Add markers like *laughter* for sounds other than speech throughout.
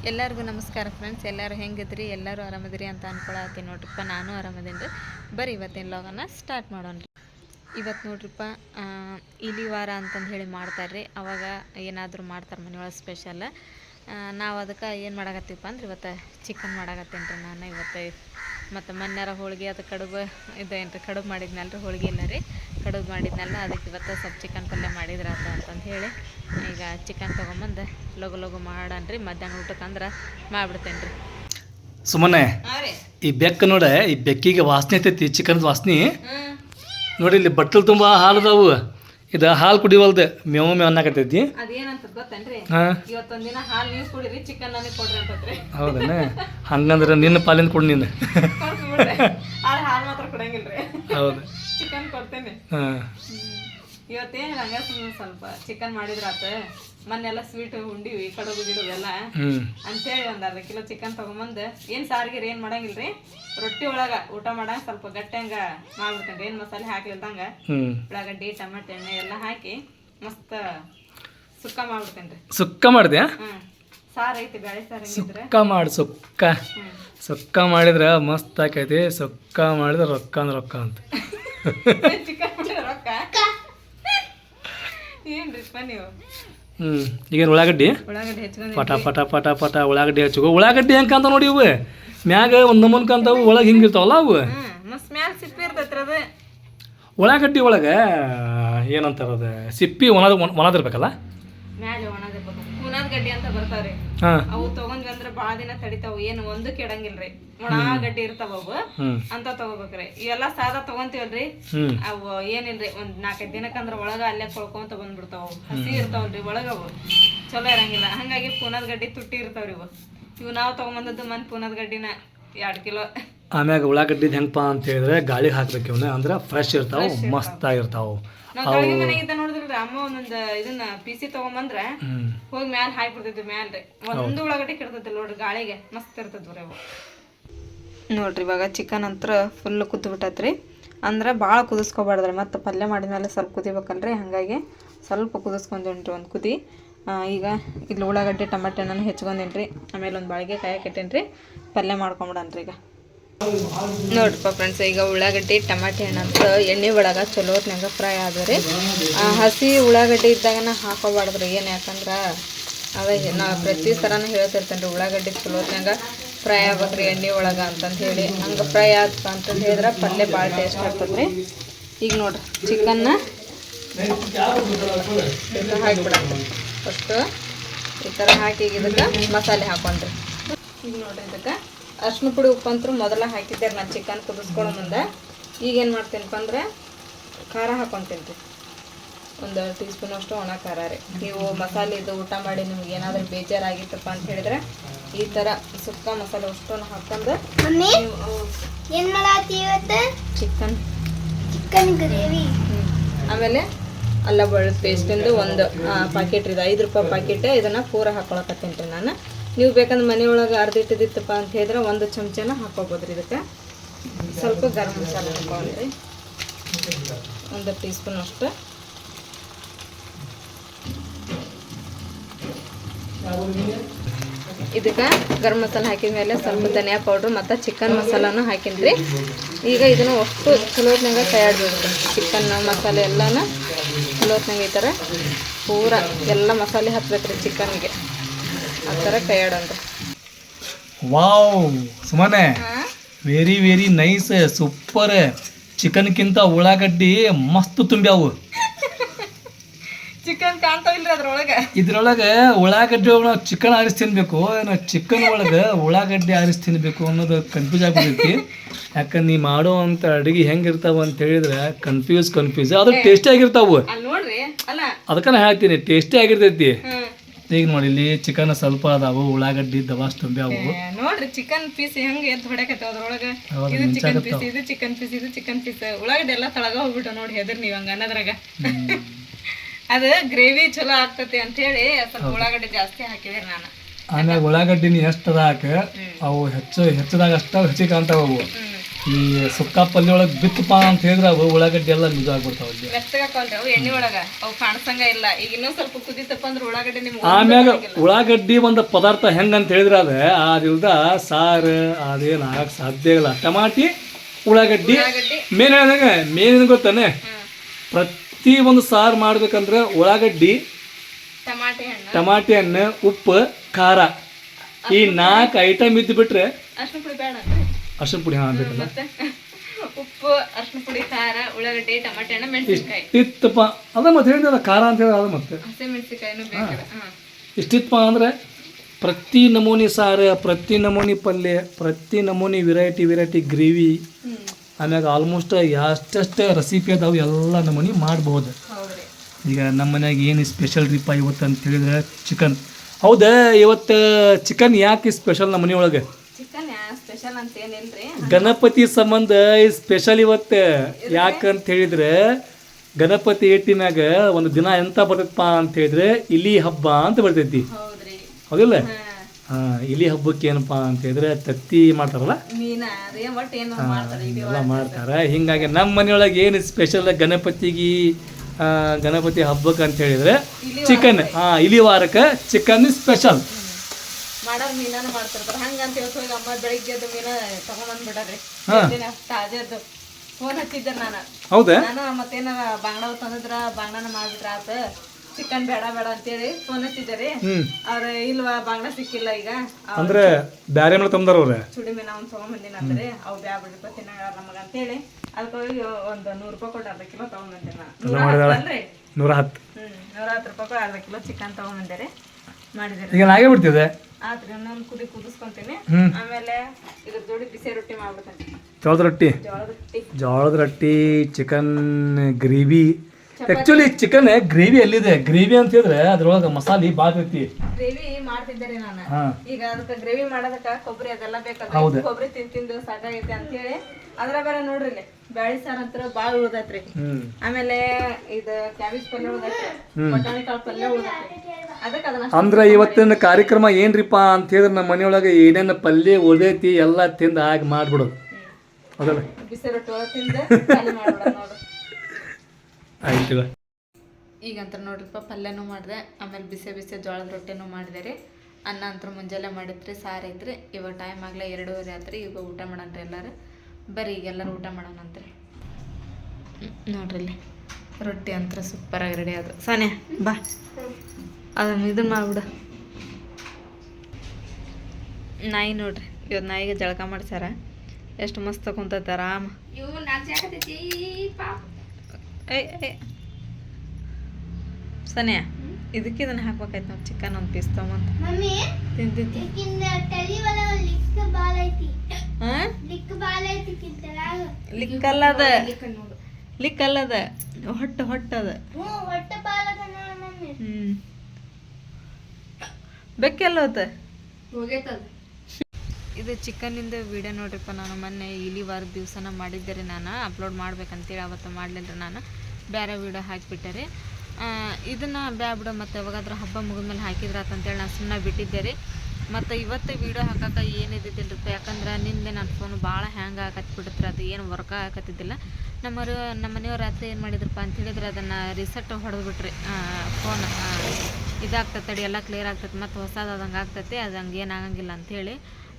ಎಲ್ಲರಿಗೂ ನಮಸ್ಕಾರ ಫ್ರೆಂಡ್ಸ್, ಎಲ್ಲರೂ ಹೆಂಗಿದ್ರಿ? ಎಲ್ಲರೂ ಆರಾಮದಿರಿ ಅಂತ ಅನ್ಕೊಳತ್ತೀನಿ ನೋಡ್ರಿಪ್ಪ, ನಾನು ಆರಾಮದೀನಿ ರೀ ಬರೀ ಇವತ್ತಿನ ಲಾಗನ್ನ ಸ್ಟಾರ್ಟ್ ಮಾಡೋಣ ರೀ ಇವತ್ತು ನೋಡ್ರಿಪ್ಪ ಇಲಿ ವಾರ ಅಂತಂದು ಹೇಳಿ ಮಾಡ್ತಾರೆ ರೀ ಅವಾಗ ಏನಾದರೂ ಮಾಡ್ತಾರೆ ಮನೆಯೊಳಗೆ ಸ್ಪೆಷಲ್ ನಾವು ಅದಕ್ಕೆ ಏನು ಮಾಡಾಕತ್ತೀವಪ್ಪ ಅಂದ್ರೆ ಇವತ್ತು ಚಿಕನ್ ಮಾಡಾಕತ್ತೀನಿ ರೀ ನಾನು ಇವತ್ತು. ಮತ್ತು ಮೊನ್ನೆರ ಹೋಳಿಗೆ ಅದು ಕಡುಬು ಇದೇನು ರೀ ಕಡುಬು ಮಾಡಿದ್ನಲ್ಲ ರೀ ಹೋಳಿಗೆ ಇಲ್ಲ ರೀ ಕಡುಬು ಮಾಡಿದ್ನಲ್ಲ ಅದಕ್ಕೆ ಇವತ್ತು ಸ್ವಲ್ಪ ಚಿಕನ್ ಪಲ್ಯ ಮಾಡಿದ್ರಾತ ಅಂತಂದು ಹೇಳಿ ಈಗ ಚಿಕನ್ ತೊಗೊಂಬಂದು ಲಗು ಲಗು ಮಾಡನ್ರಿ ಮಧ್ಯಾಹ್ನ ಊಟಕ್ಕೆ ಅಂದ್ರೆ ಮಾಡಿಬಿಡ್ತೇನೆ ರೀ. ಸುಮ್ಮನೆ ಈ ಬೆಕ್ಕ ನೋಡ ಈ ಬೆಕ್ಕಿಗೆ ವಾಸನೆ ಐತೈತಿ ಚಿಕನ್ ವಾಸನೆ. ನೋಡಿ ಇಲ್ಲಿ ಬಟ್ಟಲು ತುಂಬ ಹಾಲು ಅದಾವು ಇದು ಹಾಲು ಕುಡಿವಲ್ದೆ ಮೇವು ಮೇವು ಅನ್ನಕತ್ತೈತಿ. ಹೌದನ? ಹಂಗಂದ್ರೆ ನಿನ್ನ ಪಾಲಿಂದ ಕೊಡು ನೀನು. ಹೌದು. ಹಾಂ. ಇವತ್ತೇನು ಹಂಗ ಸುಮ್ಮನೆ ಸ್ವಲ್ಪ ಚಿಕನ್ ಮಾಡಿದ್ರಾತ ಮೊನ್ನೆಲ್ಲ ಸ್ವೀಟ್ ಉಂಡಿವಿ ಕಡುಬು ಗಿಡುವು ಎಲ್ಲ. ಅಂತೇಳಿ ಒಂದ್ ಅರ್ಧ ಕಿಲೋ ಚಿಕನ್ ತಗೊಂಬಂದ್. ಏನ್ ಸಾರಿಗಿರಿ ಏನ್ ಮಾಡಂಗಿಲ್ರಿ? ರೊಟ್ಟಿ ಒಳಗ ಊಟ ಮಾಡಂಗ ಸ್ವಲ್ಪ ಗಟ್ಟಂಗ ಮಾಡ್ಬಿಡ್ತೇನ್ರಿ. ಏನು ಮಸಾಲೆ ಹಾಕ್ಲಿಲ್ದಂಗ ಉಳ್ಳಾಗಡ್ಡಿ ಟಮಾಟೆ ಎಣ್ಣೆ ಎಲ್ಲ ಹಾಕಿ ಮಸ್ತ್ ಸುಕ್ಕ ಮಾಡ್ಬಿಡ್ತೇನ್ರಿ. ಸುಕ್ಕ ಮಾಡಿದೆ ಹ್ಮ್. ಸಾರ್ ಐತಿ ಬೇಳೆ ಸಾರ್ ಸುಕ್ಕ ಮಾಡಿ ಸುಕ್ಕ. ಸುಕ್ಕ ಮಾಡಿದ್ರೆ ಮಸ್ತ್ ಆಕೈತಿ. ಸುಕ್ಕ ಮಾಡಿದ್ರೆ ರೊಕ್ಕ ಅಂದ್ರೆ ರೊಕ್ಕ ಅಂತ. ಚಿಕನ್ *laughs* ಮಾಡಿದ್ರೆ ರೊಕ್ಕ ಏನ್ರಿಪ್ಪ ನೀವು ಹ್ಞೂ ಈಗೇನು ಉಳ್ಳಾಗಡ್ಡಿ? ಪಟ ಪಟ ಪಟ ಪಟ ಉಳ್ಳಾಗಡ್ಡಿ ಹಚ್ಕೋ ಉಳ್ಳಾಗಡ್ಡಿ ಹೆಂಗೆ ಕಾಂತ ನೋಡಿ ಇವು? ಮ್ಯಾಗ ಒಂದು ನಮೂನ್ ಕಾಂತಾವು ಒಳಗೆ ಅವು? ಸಿಪ್ಪಿ ಇರ್ತೈತ್ರಿ ಅದು. ಉಳ್ಳಾಗಡ್ಡಿ ಒಳಗೆ ಏನಂತಾರ ಅದು ಸಿಪ್ಪಿ ಒಣದ ಒಣದಿರ್ಬೇಕಲ್ಲ ಮ್ಯಾಲೆ ಗಡ್ಡಿ ಅಂತ ಬರ್ತಾವ್ರಿ. ಹಾಂ. ಅವು ತಗೊಂಡ್ವಿ ಅಂದ್ರೆ ಬಾಳ ದಿನ ತಡಿತಾವ. ಏನು ಒಂದು ಕೆಡಂಗಿಲ್ರಿ. ಒಣ ಗಡ್ಡಿ ಇರ್ತಾವ ಅವು. ಅಂತ ತಗೋಬೇಕ್ರಿ. ಇವೆಲ್ಲ ಸಾದಾ ತಗೊಂತೀವಲ್ರಿ? ಅವು ಏನಿಲ್ರಿ ಒಂದ್ ನಾಲ್ಕೈದು ದಿನಕ್ಕಂದ್ರ ಒಳಗ ಅಲ್ಲೇ ಕೊಳ್ಕೊಂತ ಬಂದ್ಬಿಡ್ತಾವ ಅವು. ಹಸಿ ಇರ್ತಾವಲ್ರಿ ಒಳಗ ಅವು. ಚಲೋ ಇರಂಗಿಲ್ಲ. ಹಂಗಾಗಿ ಪೂನದ್ ಗಡ್ಡಿ ತುಟ್ಟಿ ಇರ್ತಾವ್ರಿ ಇವು. ಇವು ನಾವು ತಗೊಂಬಂದದ್ದು ಮನ್ ಪೂನದ್ ಗಡ್ಡಿನ ಎರಡ್ ಕಿಲೋ. ಆಮ್ಯಾಗ ಉಳ್ಳಾಗಡ್ಡಿದ್ ಹೆಂಗಪ್ಪ ಅಂತ ಹೇಳಿದ್ರೆ ಗಾಳಿ ಹಾಕ್ಬೇಕು ಇವನ್ನ ಅಂದ್ರೆ ಫ್ರೆಶ್ ಇರ್ತಾವ ಮಸ್ತ್ ಆಗಿರ್ತಾವ. ನಾವ್ ನೋಡಿದ್ರಿ ಅಮ್ಮ ಒಂದೊಂದ್ ಇದನ್ನ ಪಿಸಿ ತಗೊಂಬಂದ್ರ ಹೋಗಿ ಮ್ಯಾಲ ಹಾಕ್ಬಿಡ್ತಿದ್ವಿ ಮ್ಯಾಲ್ರಿ ಒಂದು ಉಳ್ಳಾಗಡ್ಡಿ ಕೆಡ್ತೈತಿ ನೋಡ್ರಿ ಗಾಳಿಗೆ ಮಸ್ತ್ ಇರ್ತೈತಿ ಅವು. ನೋಡ್ರಿ ಇವಾಗ ಚಿಕನ್ ಅಂತ್ರ ಫುಲ್ ಕುದ್ದು ಬಿಟ್ಟತ್ರಿ ಅಂದ್ರೆ ಭಾಳ ಕುದಿಸ್ಕೊಬಾರ್ದ್ರಿ ಮತ್ತು ಪಲ್ಯ ಮಾಡಿದ್ಮೇಲೆ ಸ್ವಲ್ಪ ಕುದಿಬೇಕಲ್ರಿ ಹಾಗಾಗಿ ಸ್ವಲ್ಪ ಕುದಿಸ್ಕೊಂಡೇನ್ರಿ ಒಂದು ಕುದಿ. ಆ, ಈಗ ಇಲ್ಲಿ ಉಳ್ಳಾಗಡ್ಡೆ ಟಮಾಟೆ ಹಣ್ಣನ್ನು ಹೆಚ್ಕೊಂಡೇನ್ರಿ ಆಮೇಲೆ ಒಂದು ಬಾಳಿಗೆ ಕಾಯಕ್ಕೆ ಇಟ್ಟೇನ್ರಿ. ಪಲ್ಯ ಮಾಡ್ಕೊಂಬಿಡನ್ರಿ ಈಗ. ನೋಡ್ರಿಪ್ಪ ಫ್ರೆಂಡ್ಸ್ ಈಗ ಉಳ್ಳಾಗಡ್ಡಿ, ಟಮಾಟೆ ಹಣ್ಣು ಅಂತ ಎಣ್ಣೆ ಒಳಗೆ ಚಲೋ ಹೊತ್ನ್ಯಾಗ ಫ್ರೈ ಆದ್ರಿ ಹಸಿ ಉಳ್ಳಾಗಡ್ಡಿ ಇದ್ದಾಗನ ಹಾಕೋಬಾರ್ದ್ರಿ, ಏನು ಯಾಕಂದ್ರೆ ಅದೇ ನಾ ಪ್ರತಿ ಸರನ ಹೇಳ್ತಿರ್ತೇನೆ ರೀ ಉಳ್ಳಾಗಡ್ಡಿ ಚಲೋತ್ನಾಗ ಫ್ರೈ ಫ್ರೈ ಆಗ್ಬೇಕ್ರಿ ಎಣ್ಣೆ ಒಳಗೆ ಅಂತಂದು ಹೇಳಿ. ಹಂಗೆ ಫ್ರೈ ಆಯ್ತು ಅಂತಂದು ಹೇಳಿದ್ರೆ ಪಲ್ಯ ಭಾಳ ಟೇಸ್ಟ್ ಆಗ್ತದ್ರಿ ಈಗ ನೋಡ್ರಿ ಚಿಕನ್ನ ಹಾಕಿಬಿಡ ಫಸ್ಟು ಈ ಥರ ಹಾಕಿ ಈಗ ಇದಕ್ಕೆ ಮಸಾಲೆ ಹಾಕೊಂಡ್ರಿ. ಈಗ ನೋಡ್ರಿ ಇದಕ್ಕೆ ಅರ್ಶಿನ ಪುಡಿ ಉಪ್ಪು ಅಂತೂ ಮೊದಲ ಹಾಕಿದ್ದೆ ನಾನು ಚಿಕನ್ ಕುದಿಸ್ಕೊಳ್ಳೋ ಮುಂದೆ. ಈಗೇನು ಮಾಡ್ತೀನಪ್ಪ ಅಂದ್ರೆ ಖಾರ ಹಾಕೊತೀನಿ ರೀ. ಒಂದು ಟೀ ಸ್ಪೂನ್ ಅಷ್ಟು ಒಣ ಖಾರ ರೀ. ನೀವು ಮಸಾಲೆ ಇದು ಊಟ ಮಾಡಿ ನಿಮ್ಗೆ ಏನಾದರೂ ಬೇಜಾರಾಗಿತ್ತಪ್ಪ ಅಂತ ಹೇಳಿದ್ರೆ ಈ ಥರ ಸುಕ್ಕ ಮಸಾಲೆ ಅಷ್ಟನ್ನು ಹಾಕೊಂಡು ಏನು ನೀವು ಏನ್ ಇವತ್ತು? ಚಿಕನ್. Chicken gravy. ಆಮೇಲೆ ಅಲ್ಲ ಬೆಳ್ಳುಳ್ಳಿ ಪೇಸ್ಟಿಂದು ಒಂದು ಪಾಕೆಟ್ ಇದೆ ಐದು ರೂಪಾಯಿ ಪಾಕೆಟ್ ಇದನ್ನು ಪೂರ ಹಾಕೊಳಕತ್ತೀನಿ ರೀ ನಾನು. ನೀವು ಬೇಕಂದ್ರೆ ಮನೆಯೊಳಗೆ ಅರ್ಧ ಇಟ್ಟಿದ್ದಿತ್ತಪ್ಪ ಅಂತ ಹೇಳಿದ್ರೆ ಒಂದು ಚಮಚನ ಹಾಕೋಬೋದು ರೀ ಇದಕ್ಕೆ. ಸ್ವಲ್ಪ ಗರಂ ಮಸಾಲೆ ಹಾಕೊಂಡ್ರಿ ಒಂದು ಟೀ ಸ್ಪೂನ್ ಅಷ್ಟು. ಇದಕ್ಕೆ ಗರಂ ಮಸಾಲೆ ಹಾಕಿದ ಮೇಲೆ ಸ್ವಲ್ಪ ಧನಿಯಾ ಪೌಡ್ರ್ ಮತ್ತು ಚಿಕನ್ ಮಸಾಲನೂ ಹಾಕಿನ್ರಿ ಈಗ ಇದನ್ನು ಅಷ್ಟು ಚಲೋತ್ನಾಗ ಕೈಯಾಡ್ಬಿಡ್ತೀನಿ ಚಿಕನ್ ಮಸಾಲೆ ಎಲ್ಲನೂ ಚಲೋತ್ನಾಗ ಈ ಥರ ಪೂರ ಎಲ್ಲ ಮಸಾಲೆ ಹಾಕ್ಬೇಕ್ರಿ ಚಿಕನ್ಗೆ ಆ ಥರ ಕೈಯಾಡನ್ರಿ ವಾವ್ ಸುಮ್ಮನೆ ವೆರಿ ವೆರಿ ನೈಸ್ ಸೂಪರ್ ಚಿಕನ್ಕಿಂತ ಉಳ್ಳಾಗಡ್ಡಿ ಮಸ್ತ್ ತುಂಬ್ಯಾವು. ಚಿಕನ್ ಅದ್ರೊಳಗೆ? ಇದ್ರೊಳಗೆ ಉಳ್ಳಾಗಡ್ಡಿ ಒಳಗೆ ನಾವು ಚಿಕನ್ ಆರಿಸಿ ತಿನ್ಬೇಕು ಏನೋ ಚಿಕನ್ ಒಳಗೆ ಉಳ್ಳಾಗಡ್ಡಿ ಆರಿಸಿ ತಿನ್ಬೇಕು ಅನ್ನೋದು ಕನ್ಫ್ಯೂಸ್ ಆಗ್ಬಿಟ್ಟೈತಿ ಯಾಕಂದ್ರೆ ನೀ ಮಾಡೋ ಅಂತ ಅಡುಗೆ ಹೆಂಗಿರ್ತಾವ ಅಂತ ಹೇಳಿದ್ರೆ ಕನ್ಫ್ಯೂಸ್ ಕನ್ಫ್ಯೂಸ್ ಅದು ಟೇಸ್ಟಿ ಆಗಿರ್ತಾವು. ನೋಡ್ರಿ ಅಲ್ಲ. ಅದಕ್ಕೆ ನಾ ಹೇಳ್ತೀನಿ ಟೇಸ್ಟಿ ಆಗಿರ್ತೈತಿ. ಈಗ ನೋಡಿ ಇಲ್ಲಿ ಚಿಕನ್ ಸ್ವಲ್ಪ ಅದಾವು ಉಳ್ಳಾಗಡ್ಡಿ ದವಾಸ್ ತುಂಬಿ ಅವು. ನೋಡ್ರಿ ಚಿಕನ್ ಪೀಸ್ ಹೆಂಗ್ ಎದ್ದು ಹೊಡಕತ್ತ ಅದ್ರೊಳಗ? ಇದು ಚಿಕನ್ ಪೀಸ್ ಇದು ಚಿಕನ್ ಪೀಸ್ ಇದು ಚಿಕನ್ ಪೀಸ್ ಉಳ್ಳಾಗಡ್ಡಿ ಎಲ್ಲ ತಳಗ ಹೋಗ್ಬಿಟ್ಟು ನೋಡಿ ಹೆದರ್ ನೀವು ಹಂಗ ಅನ್ನದ್ರಾಗ. ಅದು ಗ್ರೇವಿ ಚಲೋ ಆಗ್ತತಿ ಅಂತ ಹೇಳಿ ಸ್ವಲ್ಪ ಉಳ್ಳಾಗಡ್ಡಿ ಜಾಸ್ತಿ ಹಾಕಿದೆ ನಾನು. ಆಮ್ಯಾಗ ಉಳ್ಳಾಗಡ್ಡಿನ ಎಷ್ಟು ಹಾಕ ಅವು ಹೆಚ್ಚು ಹೆಚ್ಚದಾಗ ಅಷ್ಟ ಹೆಚ್ಚಿಗೆ ಕಾಣ್ತಾವ ಅವು. ಈ ಸುಕ್ಕ ಪಲ್ಯ ಒಳಗೆ ಬಿತ್ತಪ್ಪ ಅಂತ ಹೇಳಿದ್ರೆ ಅವು ಉಳ್ಳಾಗಡ್ಡಿ ಎಲ್ಲ ಮಿದು ಆಗ್ಬಿಡ್ತಾವ ಅಲ್ಲಿ. ಮೆತ್ತಗಾಕೊಂಡ್ರೆ ಅವು ಎಣ್ಣೆ ಒಳಗ. ಅವು ಕಾಣಿಸಂಗ ಇಲ್ಲ. ಈಗ ಸ್ವಲ್ಪ ಕುದಿತಪ್ಪ ಅಂದ್ರೆ ಉಳ್ಳಾಗಡ್ಡಿ ನಿಮ್ಗೆ ಆಮ್ಯಾಗ ಉಳ್ಳಾಗಡ್ಡಿ ಒಂದು ಪದಾರ್ಥ ಹೆಂಗಂತ ಹೇಳಿದ್ರೆ ಅದ ಅದಿಲ್ದ ಸಾರು ಅದೇನು ಆಗಕ್ಕೆ ಸಾಧ್ಯ ಇಲ್ಲ. ಟಮಾಟಿ ಉಳ್ಳಾಗಡ್ಡಿ ಮೇನ್ ಹೇಳಿದಂಗ ಮೇನ್ ಏನ್ ಗೊತ್ತಾನೆ? ಪ್ರತಿ ಒಂದು ಸಾರು ಮಾಡ್ಬೇಕಂದ್ರೆ ಉಳ್ಳಾಗಡ್ಡಿ ಟಮಾಟೆ ಹಣ್ಣು. ಟಮಾಟಿ ಹಣ್ಣು ಉಪ್ಪು ಖಾರ. ಈ ನಾಲ್ಕು ಐಟಮ್ ಇದ್ದು ಬಿಟ್ರೆ ಅರ್ಶಿನ ಪುಡಿ ಅಂದ್ರೆ ಹಾಂ ಬೇಕಲ್ಲ? ಉಪ್ಪು ಅರ್ಶಿನ ಪುಡಿ ಖಾರ ಉಳ್ಳಾಗಡ್ಡಿ ಟಮಾಟೆ ಹಣ್ಣು ಮೆಣಸಿನ್ಕಾಯಿ. ಇತ್ತಪ್ಪ. ಅದ ಮತ್ತೆ ಹೇಳಿದ್ರೆ ಖಾರ ಅಂತ ಹೇಳಿದ್ರೆ ಅದು ಮತ್ತೆ. ಹಸಿ ಮೆಣಸಿನ್ಕಾಯಿನೂ ಬೇಕು ಇಷ್ಟಿತ್ತಪ್ಪ ಅಂದ್ರೆ ಪ್ರತಿ ನಮೂನಿ ಸಾರು ಪ್ರತಿ ನಮೂನಿ ಪಲ್ಯ ಪ್ರತಿ ನಮೂನಿ ವೆರೈಟಿ ವೆರೈಟಿ ಗ್ರೇವಿ ಆಮ್ಯಾಗ ಆಲ್ಮೋಸ್ಟ್ ಎಷ್ಟೆಷ್ಟು ರೆಸಿಪಿ ಅದಾವು ಎಲ್ಲ ನಮೂನಿ ಮಾಡ್ಬೋದು. ಈಗ ನಮ್ಮ ಮನ್ಯಾಗ ಏನು ಸ್ಪೆಷಲ್ ರೀಪ ಇವತ್ತು ಅಂತ ಹೇಳಿದ್ರೆ ಚಿಕನ್ ಹೌದಾ ಇವತ್ತು ಚಿಕನ್ ಯಾಕೆ ಸ್ಪೆಷಲ್ ನಮ್ಮ ಮನೆಯೊಳಗೆ ಸ್ಪೆಷಲ್ ಅಂತ ಏನಿಲ್ರಿ? ಗಣಪತಿ ಸಂಬಂಧ ಸ್ಪೆಷಲ್ ಇವತ್ತು. ಯಾಕಂತ ಹೇಳಿದ್ರೆ ಗಣಪತಿ ಏಟಿನಾಗ ಒಂದು ದಿನ ಎಂತ ಬರ್ತೈತಪ್ಪ ಅಂತ ಹೇಳಿದ್ರೆ ಇಲಿ ಹಬ್ಬ ಅಂತ ಬರ್ತೈತಿ. ಹೌದ್ರಿ. ಹೌದಿಲ್ಲ? ಹಾ. ಇಲಿ ಹಬ್ಬಕ್ಕೆ ಏನಪ್ಪಾ ಅಂತ ಹೇಳಿದ್ರೆ ತತ್ತಿ ಮಾಡ್ತಾರಲ್ಲ? ಮೀನ ಅದೇ ಒಟ್ಟು ಏನು ಮಾಡ್ತಾರೆ ಎಲ್ಲ ಮಾಡ್ತಾರೆ. ಹಿಂಗಾಗಿ ನಮ್ಮ ಮನೆಯೊಳಗೆ ಏನು ಸ್ಪೆಷಲ್ ಗಣಪತಿಗೆ ಗಣಪತಿ ಹಬ್ಬಕ್ಕೆ ಅಂತ ಹೇಳಿದ್ರೆ ಚಿಕನ್ ಹಾ ಇಲಿ ವಾರಕ್ಕೆ ಚಿಕನ್ ಸ್ಪೆಷಲ್ ಮಾಡೋರ್ ಮೀನಾನ ಮಾಡ್ತಿರ್ತಾರೆ ಹಂಗಂತ ಹೇಳ್ಕೊಂಡು ಅಮ್ಮ ಬೆಳಿಗ್ಗೆ ಅದು ಮೀನ ತಗೊಂಡ್ ಬಿಡ್ರಿ. ತಾಜದ್ದು ಫೋನ್ ಹಚ್ಚಿದ್ದೆ ನಾನು. ಹೌದಾ? ನಾನು ಮತ್ತೇನಾರ ಬಾಂಗ್ಡಾವ್ ತಂದಿದ್ರ ಬಾಂಗ್ಡಾನ ಮಾಡ್ಬಿಟ್ರ ಆತ. ಚಿಕನ್ ಬೇಡ ಬೇಡ ಅಂತೇಳಿ ಫೋನ್ ಹಚ್ಚಿದ್ದೆ ರೀ. ಅವ್ರ ಇಲ್ವಾ ಬಾಂಗ್ಡಾ ಸಿಕ್ಕಿಲ್ಲ ಈಗ. ಅಂದ್ರೆ ಬ್ಯಾರೆ ಮೇಲೆ ತಂದಾರ ಅವ್ರೆ? ಚುಡಿ ಮೀನ ಅವ್ನು ತಗೊಂಡ್ಬಂದಿನ ಅಂದ್ರೆ ಅವು ಬ್ಯಾ ಬಿಡ್ರಿಪ್ಪ ತಿನ್ನಾಗ ನಮಗ ಅಂತೇಳಿ. ಅದಕ್ಕೆ ಒಂದು ನೂರು ರೂಪಾಯಿ ಕೊಟ್ಟು ಅರ್ಧ ಕಿಲೋ ತೊಗೊಂಬಂದೆ ನಾನು. ನೂರ ಹತ್ತು ನೂರ ಹತ್ತು ರೂಪಾಯಿ ಅರ್ಧ ಕಿಲೋ ಚಿಕನ್ ತಗೊಂಡ್ ರೀ. ಮಾಡಿದೆ ಈಗ ನಾಗೇ ಬಿಡ್ತಿದೆ. ಆತ್ರಿ ಇನ್ನೊಂದು ಕುದಿ ಕುದಿಸ್ಕೊಂತೀನಿ. ಹ್ಮ್. ಆಮೇಲೆ ಇದ್ರ ಜೋಡಿ ಬಿಸಿ ರೊಟ್ಟಿ ಮಾಡ್ಬಿಡ್ತೀನಿ ಜೋಳದ ರೊಟ್ಟಿ? ಜೋಳದ ರೊಟ್ಟಿ. ಜೋಳದ ರೊಟ್ಟಿ chicken gravy actually chicken gravy ಎಲ್ಲಿದೆ? ಗ್ರೇವಿ ಅಂತ ಹೇಳಿದ್ರೆ ಅದ್ರೊಳಗೆ ಮಸಾಲೆ ಭಾಳ ಐತಿ. ಗ್ರೇವಿ ಮಾಡ್ತಿದ್ದೆ ರೀ ನಾನು. ಹಾ. ಈಗ ಅದಕ್ಕೆ ಗ್ರೇವಿ ಮಾಡೋದಕ್ಕೆ ಕೊಬ್ಬರಿ ಅದೆಲ್ಲ ಹೌದು. ಬೇಕಾದ್ರೆ ಕೊಬ್ಬರಿ ತಿಂದು ತಿಂದು ಸಾಕಾಗೈತೆ ಅಂತೇಳಿ ಅದ್ರ ಬೇರೆ ನೋಡ್ರಿ ಇಲ್ಲಿ ಬ್ಯಾಳಿ ಸಾರು ಅಂತರ ಭಾಳ ಉಳ್ದೈತ್ರಿ. ಆಮೇಲೆ ಇದು ಕ್ಯಾಬೇಜ್ ಪಲ್ಯ ಉಳ್ದೈತ್ರಿ. ಬಟಾಣಿ ಕಾಳು ಪಲ್ಯ ಅದನ್ನ ಅಂದ್ರೆ ಇವತ್ತಿನ ಕಾರ್ಯಕ್ರಮ ಏನ್ರಿಪ್ಪ ಅಂತ ಹೇಳಿದ್ರೆ ನಮ್ಮ ಮನೆಯೊಳಗೆ ಏನೇನು ಪಲ್ಯ ಉಳ್ದೈತಿ ಎಲ್ಲ ತಿಂದು ಹಾಗೆ ಮಾಡ್ಬಿಡೋದು. ಅದಲ್ಲ *laughs* ಆಯ್ತು ಈಗ. ಈಗಂತ ನೋಡ್ರಿಪ್ಪ ಪಲ್ಯನೂ ಮಾಡಿದೆ. ಆಮೇಲೆ ಬಿಸಿ ಬಿಸಿ ಜೋಳದ ರೊಟ್ಟಿನೂ ಮಾಡಿದೆ ರೀ. ಅನ್ನ ಅಂತ ಮುಂಜಾನೆ ಮಾಡಿದ್ರಿ ಸಾರು ಐತ್ರಿ. ಇವಾಗ ಟೈಮ್ ಆಗಲೇ ಎರಡೂವರೆ ಆತ್ರಿ. ಇವಾಗ ಊಟ ಮಾಡೋಣ್ರಿ ಎಲ್ಲರೂ. ಬರ್ರಿ ಈಗ ಎಲ್ಲರೂ ಊಟ ಮಾಡೋಣಂತ್ರಿ. ರೀ ನೋಡ್ರಿ ರೊಟ್ಟಿ ಅಂತ ಸೂಪರಾಗಿ ರೆಡಿ ಅದು ಸಾನೆ ಬಾ. ಅದನ್ನ ಇದನ್ನ ಮಾಡ್ಬಿಡು. ನಾಯಿ ನೋಡ್ರಿ ಇವತ್ತು ನಾಯಿಗೆ ಜಳಕ ಮಾಡ್ಸ್ಯಾರ. ಎಷ್ಟು ಮಸ್ತ್ ಕುಂತೈತೆ ಆರಾಮ. ಸನ್ಯಾ ಇದಕ್ಕೆ ಇದನ್ನ ಹಾಕ್ಬೇಕಾಯ್ತು ನಾವು ಚಿಕನ್ ಒಂದು ಪೀಸ್ ತಗೊಂಡ್ ಲಿಕ್ಕಲ್ಲದ. ಲಿಕ್ಕಲ್ಲದ. ಈಕಿಂದ ಹೊಟ್ಟದ. ಒಳ ಲಿಕ್ ಬಾಲ್ ಐತಿ ಹಾಂ ಲಿಕ್ ಬಾಲ್ ಐತಿ ಕಿತ್ತಲಾಗ ಲಿಕ್ ಅಲ್ಲದ ಲಿಕ್ ಅಲ್ಲದ ಹೊಟ್ಟೆ ಹೊಟ್ಟದ ಹ್ಞೂ ಹ್ಞೂ ಇದು ಚಿಕನ್ನಿಂದ ವಿಡಿಯೋ ನೋಡ್ರಿಪ್ಪ ನಾನು ಮೊನ್ನೆ ಇಲಿ ವಾರ ದಿವಸನ ಮಾಡಿದ್ದೆ ರೀ ನಾನು ಅಪ್ಲೋಡ್ ಮಾಡ್ಬೇಕಂತೇಳಿ ಅವತ್ತು ಮಾಡಲಿಲ್ಲ ರೀ ನಾನು. ಬೇರೆ ವಿಡಿಯೋ ಹಾಕಿಬಿಟ್ಟೆ ರೀ. ಇದನ್ನು ಬ್ಯಾ ಬಿಡು ಮತ್ತು ಯಾವಾಗಾದ್ರೂ ಹಬ್ಬ ಮುಗಿದ್ಮೇಲೆ ಹಾಕಿದ್ರೆ ಅಂತೇಳಿ ನಾನು ಸುಮ್ಮನೆ ಬಿಟ್ಟಿದ್ದೆ ರೀ. ಮತ್ತು ಇವತ್ತು ವಿಡಿಯೋ ಹಾಕಕ್ಕೆ ಏನಿದ್ದಿದ್ದಿಲ್ಲರಿಪ್ಪ ಯಾಕಂದ್ರೆ ನಿನ್ನೆ ನನ್ನ ಫೋನ್ ಭಾಳ ಹ್ಯಾಂಗ್ ಆಗತ್ಬಿಡುತ್ತೆ ಅದು ಏನು ವರ್ಕ್ ಆಗಕತ್ತಿದ್ದಿಲ್ಲ. ನಮ್ಮರು ನಮ್ಮ ಮನೆಯವ್ರು ರಾತ್ರಿ ಏನು ಮಾಡಿದ್ರಪ್ಪ ಅಂತ ಹೇಳಿದ್ರೆ ಅದನ್ನು ರಿಸೆಟ್ ಹೊಡೆದು ಬಿಟ್ರಿ ಫೋನ್ ಇದಾಗ್ತದೆ ತಡಿ ಎಲ್ಲ ಕ್ಲಿಯರ್ ಆಗ್ತದೆ ಮತ್ತು ಹೊಸದಾದಂಗೆ ಆಗ್ತೈತಿ, ಅದು ಹಂಗೆ ಏನಾಗಂಗಿಲ್ಲ ಅಂಥೇಳಿ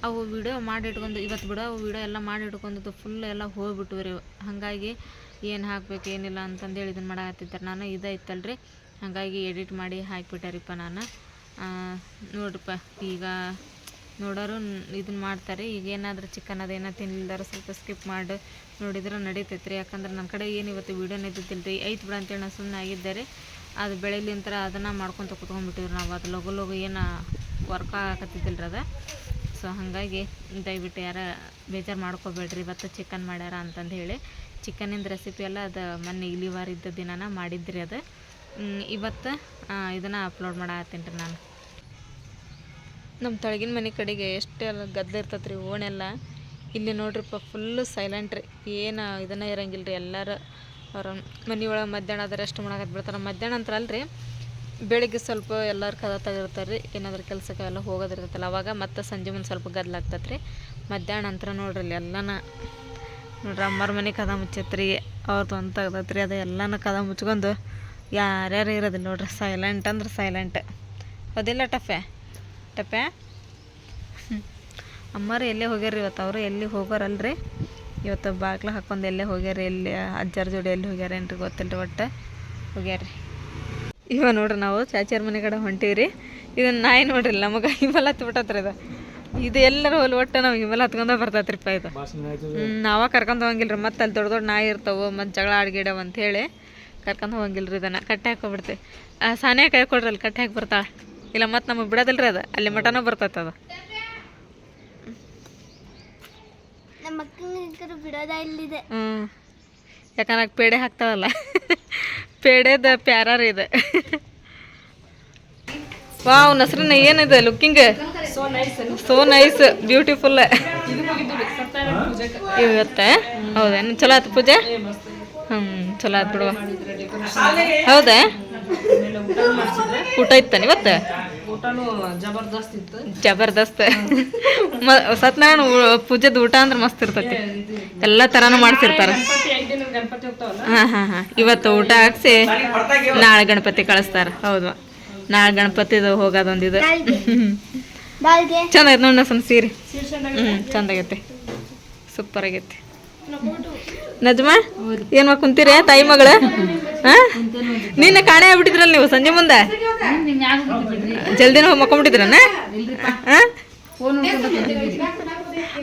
ಅವು ವಿಡಿಯೋ ಮಾಡಿ ಇಟ್ಕೊಂಡು ಇವತ್ತು ಬಿಡು, ಅವು ವಿಡಿಯೋ ಎಲ್ಲ ಮಾಡಿ ಇಟ್ಕೊಂಡಿದ್ದು ಫುಲ್ ಎಲ್ಲ ಹೋಗ್ಬಿಟ್ವು ರೀ ಹಾಗಾಗಿ ಏನು ಹಾಕ್ಬೇಕು, ಏನಿಲ್ಲ ಅಂತಂದೇಳಿ ಇದನ್ನು ಮಾಡಾಕತ್ತಿದ್ದಾರೆ ನಾನು ಇದೈತಲ್ರಿ ಹಾಗಾಗಿ ಎಡಿಟ್ ಮಾಡಿ ಹಾಕಿಬಿಟ್ಟಾರಿಪ್ಪ ನಾನು. ನೋಡ್ರಿಪ್ಪ, ಈಗ ನೋಡೋರು ಇದನ್ನ ಮಾಡ್ತಾರೆ. ಈಗ ಏನಾದರೂ ಚಿಕನ್ ಅದೇನೋ ತಿನ್ಲಿಲ್ದಾರ ಸ್ವಲ್ಪ ಸ್ಕಿಪ್ ಮಾಡಿ. ನೋಡಿದ್ರೆ ನಡೀತೈತೆ ರೀ ಯಾಕಂದ್ರೆ ನನ್ನ ಕಡೆ ಏನು ಇವತ್ತು ವೀಡಿಯೋ ಇದ್ದಿದ್ದಿಲ್ಲ ರೀ ಐತೆ ಬಿಡ ಅಂತೇಳಿ ನಾನು ಸುಮ್ಮನೆ ಆಗಿದ್ದಾರೆ ಅದು ಬೆಳಿಲಿಂತರ ಅದನ್ನು ಮಾಡ್ಕೊತ ಕುತ್ಕೊಂಡ್ಬಿಟ್ಟಿದ್ರು ನಾವು. ಅದು ಲಗು ಲಗು ಏನು ವರ್ಕ್ ಆಗಕತ್ತಿದ್ದಿಲ್ಲ ರೀ ಅದು. ಸೊ ಹಾಗಾಗಿ ದಯವಿಟ್ಟು ಯಾರ ಬೇಜಾರು ಮಾಡ್ಕೋಬೇಡ್ರಿ. ಇವತ್ತು ಚಿಕನ್ ಮಾಡ್ಯಾರ ಅಂತಂದು ಹೇಳಿ ಚಿಕನಿಂದ ರೆಸಿಪಿ ಎಲ್ಲ ಅದು ಮೊನ್ನೆ ಇಲಿ ವಾರ ಇದ್ದ ದಿನಾನ ಮಾಡಿದ್ರಿ ಅದು. ಇವತ್ತು ಇದನ್ನು ಅಪ್ಲೋಡ್ ಮಾಡತ್ತೀನಿ ರೀ ನಾನು. ನಮ್ಮ ತಳಗಿನ ಮನೆ ಕಡೆಗೆ ಎಷ್ಟೆಲ್ಲ ಗದ್ದೆ ಇರ್ತೈತೆ ರೀ ಓಣೆಲ್ಲ. ಇಲ್ಲಿ ನೋಡ್ರಿಪ್ಪ ಫುಲ್ಲು ಸೈಲೆಂಟ್ ರೀ. ಏನು ಇದನ್ನ ಇರಂಗಿಲ್ಲ ರೀ ಎಲ್ಲರೂ. ಅವ್ರ ಮನೆಯೊಳಗೆ ಮಧ್ಯಾಹ್ನ ಆದ್ರೆ ರೆಸ್ಟ್ ಮಾಡಕತ್ ಬಿಡ್ತಾರೆ. ಮಧ್ಯಾಹ್ನ ಅಂತ ರೀ ಬೆಳಿಗ್ಗೆ ಸ್ವಲ್ಪ ಎಲ್ಲರೂ ಕದ ತೆಗಿರ್ತಾರೆ ರೀ ಏನಾದ್ರೂ ಕೆಲಸಕ್ಕೆ ಎಲ್ಲ ಹೋಗೋದಿರ್ತೈತಲ್ಲ ಅವಾಗ ಮತ್ತೆ ಸಂಜೆ ಮುಂದೆ ಸ್ವಲ್ಪ ಗದ್ದಲಾಗ್ತೈತೆ ರೀ ಮಧ್ಯಾಹ್ನ ನಂತರ ನೋಡ್ರಿ ಇಲ್ಲಿ ಎಲ್ಲನ. ನೋಡ್ರಿ ಅಮ್ಮರ ಮನೆ ಕದ ಮುಚ್ಚತ್ರಿ ಅವ್ರದ್ದು ಒಂದು ರೀ ಅದು ಎಲ್ಲನ ಕದ ಮುಚ್ಕೊಂಡು ಯಾರ್ಯಾರು ಇರೋದಿಲ್ಲ ನೋಡ್ರಿ. ಸೈಲೆಂಟ್ ಅಂದ್ರೆ ಸೈಲೆಂಟ್ ಅದೆಲ್ಲ ಟಫೆ ಟಫೆ ಅಮ್ಮರು ಎಲ್ಲೇ ಹೋಗ್ಯಾರ ಇವತ್ತು? ಅವರು ಎಲ್ಲಿ ಹೋಗೋರಲ್ರಿ? ಇವತ್ತು ಬಾಗ್ಲ ಹಾಕೊಂಡು ಎಲ್ಲೇ ಹೋಗ್ಯಾರ ಎಲ್ಲಿ ಅಜ್ಜರ ಜೋಡಿ ಎಲ್ಲಿ ಹೋಗ್ಯಾರ ಏನ್ರಿ ಗೊತ್ತಿಲ್ಲ ರೀ ಒಟ್ಟು? ಹೋಗ್ಯಾರ್ರಿ. ಇವ ನೋಡ್ರಿ ನಾವು ಚಾಚಾರ ಮನೆ ಕಡೆ ಹೊಂಟೀವಿ ಇದನ್ನ ನಾಯಿ ನೋಡ್ರಿ ನಮಗೆ ಹಿಮಲ್ ಹತ್ಬಿಟ್ಟತ್ರಿ ಇದು. ಇದು ಎಲ್ಲರೂ ಹೊಲ್ ಒಟ್ಟು ನಾವು ಹಿಮಲ್ ಹತ್ಕೊಂಡ ಬರ್ತೈತ್ರಿಪ್ಪ ಇದು. ಹ್ಞೂ ನಾವ ಕರ್ಕೊಂಡು ಹೋಗಂಗಿಲ್ಲ ರೀ ಮತ್ತೆ ಅಲ್ಲಿ ದೊಡ್ಡ ದೊಡ್ಡ ನಾಯಿ ಇರ್ತಾವೆ ಮತ್ತು ಜಗಳ ಆಡ್ಗಿಡವ ಅಂತ ಹೇಳಿ ಕರ್ಕೊಂಡು ಹೋಗಂಗಿಲ್ಲ ರೀ ಇದನ್ನು. ಕಟ್ಟೆ ಹಾಕೋಬಿಡ್ತೀವಿ ಸಾನೇ ಕೈ ಕೊಡ್ರಿ ಅಲ್ಲಿ ಕಟ್ಟೆ ಹಾಕಿ ಬರ್ತಾಳೆ. ಇಲ್ಲ ಮತ್ತು ನಮಗೆ ಬಿಡೋದಿಲ್ಲ ರೀ ಅದು. ಅಲ್ಲಿ ಮಟನೂ ಬರ್ತೈತೆ ಅದು. ನಮ್ಮ ಮಕ್ಕಳಿಗೆ ಬಿಡೋದ ಇಲ್ಲಿದೆ. ಹ್ಞೂ ಯಾಕಂದ್ರೆ ಪೇಡೆ ಹಾಕ್ತಾವಲ್ಲ ಪೇಡೆದ ಪ್ಯಾರ ಇದೆ. ಇದು ವಾವ್ ನಸ್ರನ್ನ ಏನಿದೆ ಲುಕ್ಕಿಂಗ್? ಸೋ ನೈಸ್ ಬ್ಯೂಟಿಫುಲ್ ಇವತ್ತೆ? ಹೌದೇನು ಚಲೋ ಆಯ್ತು ಪೂಜೆ? ಹ್ಞೂ ಚಲೋ ಆಯ್ತು ಬಿಡುವ. ಹೌದಾ? ಊಟ ಇತ್ತಾನ ಇವತ್ತು? ಜಬರ್ದಸ್ತ್ ಮ ಸತ್ಯನಾರಾಯಣ ಊ- ಪೂಜೆದ ಊಟ ಅಂದ್ರೆ ಮಸ್ತ್ ಇರ್ತೈತಿ. ಎಲ್ಲ ತರಾನು ಮಾಡ್ಸಿರ್ತಾರ. ಹಾಂ ಹಾಂ ಹಾಂ. ಇವತ್ತು ಊಟ ಹಾಕ್ಸಿ ನಾಳೆ ಗಣಪತಿ ಕಳಿಸ್ತಾರ. ಹೌದು. ನಾಳೆ ಗಣಪತಿದು ಹೋಗೋದೊಂದಿದು. ಚಂದ ಐತೆ ನೋಡಿ ಸಣ್ಣ ಸೀರೆ. ಹ್ಞೂ ಚಂದ ಆಗೈತೆ ಸೂಪರ್ ಆಗೈತಿ. ನಜ್ಮಾ ಏನು ಕುಂತೀರಿ ತಾಯಿ ಮಗಳ? ನಿನ್ನೆ ಕಾಣೆ ಆಗ್ಬಿಟ್ಟಿದ್ರಲ್ಲ ನೀವು ಸಂಜೆ ಮುಂದೆ? ಜಲ್ದಿನ ಹೋಗಿ ಮಕ್ಕೊಂಬಿಟ್ಟಿದ್ರನ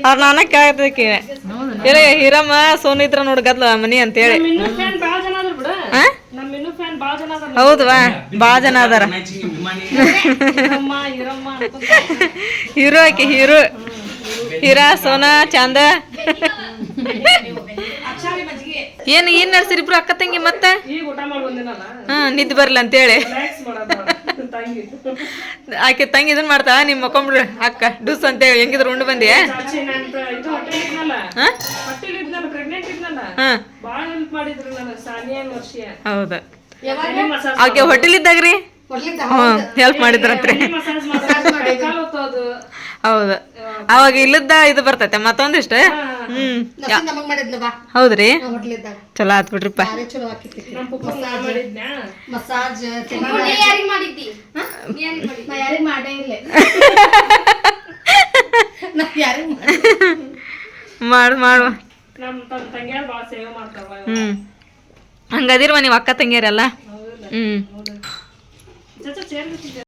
ಅವ್ರ ನಾನ ಕೇಳಕ್ಕೆ ಇಲ್ಲ ಹೀರಮ್ಮ ಸೋನು ಇದ್ರ ನೋಡ್ ಗದ್ಲ ಮನಿ ಅಂತೇಳಿ? ಹೌದವಾ? ಭಾಳ ಜನ ಅದಾರ. *laughs* ಹೀರೋ ಆಕೆ ಹೀರೋ. ಹೀರಾ ಸೋನಾ ಚಂದ. ಏನ್ ಏನ್ ನಡ್ಸಿರಿ ಇಬ್ರು ಅಕ್ಕ ತಂಗಿ ಮತ್ತೆ? ಹಾ ನಿದ್ದೆ ಬರ್ಲ ಅಂತೇಳಿ. ಆಕೆ ತಂಗಿ ಇದನ್ ಮಾಡ್ತಾ ನಿಮ್ ಮಕ್ಕೊಂಬಿಡ್ರಿ ಅಕ್ಕ ಡುಸ್ ಅಂತೇಳಿ. ಹೆಂಗಿದ್ರು ಉಂಡು ಬಂದಿ ಹಾ? ಹಾ. ಹೌದು. ಆಕೆ ಹೋಟೆಲ್ ಇದ್ದಾಗ್ರಿ? ಹೆಲ್ಪ್ ಮಾಡಿದ್ರಂತ್ರಿ ಹೌದು. ಅವಾಗ ಇಲ್ಲದ ಇದು ಬರ್ತೈತೆ ಮತ್ತೊಂದಿಷ್ಟು ಹ್ಮ್. ಹೌದ್ರಿ? ಚಲೋ ಆತ್ ಬಿಡ್ರಿಪ್ಪ. *laughs* ಮಾಡು ಮಾಡುವ ಹ್ಮ್. ಹಂಗದಿರ್ವ ನೀವು ಅಕ್ಕ ತಂಗಿಯರಲ್ಲ? ಹ್ಮ್. tanto dinheiro que eu tive.